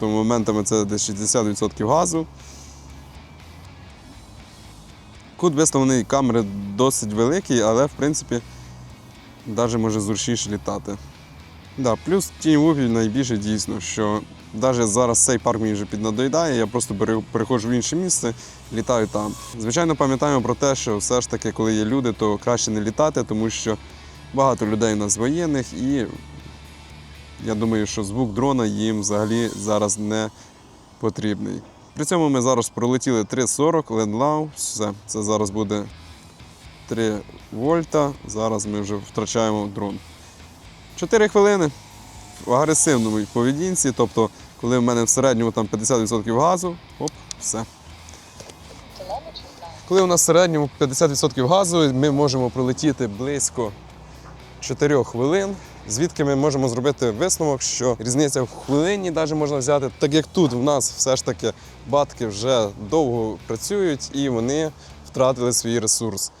тобто моментами це десь 60% газу. Кут виставлений камери досить великий, але в принципі навіть може зручніше літати. Да, плюс тіньові найбільше дійсно, що навіть зараз цей парк мені вже піднадоїдає, я просто переходжу в інше місце, літаю там. Звичайно, пам'ятаємо про те, що все ж таки, коли є люди, то краще не літати, тому що багато людей у нас воєнних, і я думаю, що звук дрона їм взагалі зараз не потрібний. При цьому ми зараз пролетіли 3.40 лендлау, все, це зараз буде 3 вольта. Зараз ми вже втрачаємо дрон. 4 хвилини в агресивному поведінці, тобто, коли в мене в середньому там 50% газу, оп, все. Коли у нас в середньому 50% газу, ми можемо пролетіти близько 4 хвилин, звідки ми можемо зробити висновок, що різниця в хвилині навіть можна взяти, так як тут в нас все ж таки батки вже довго працюють і вони втратили свій ресурс.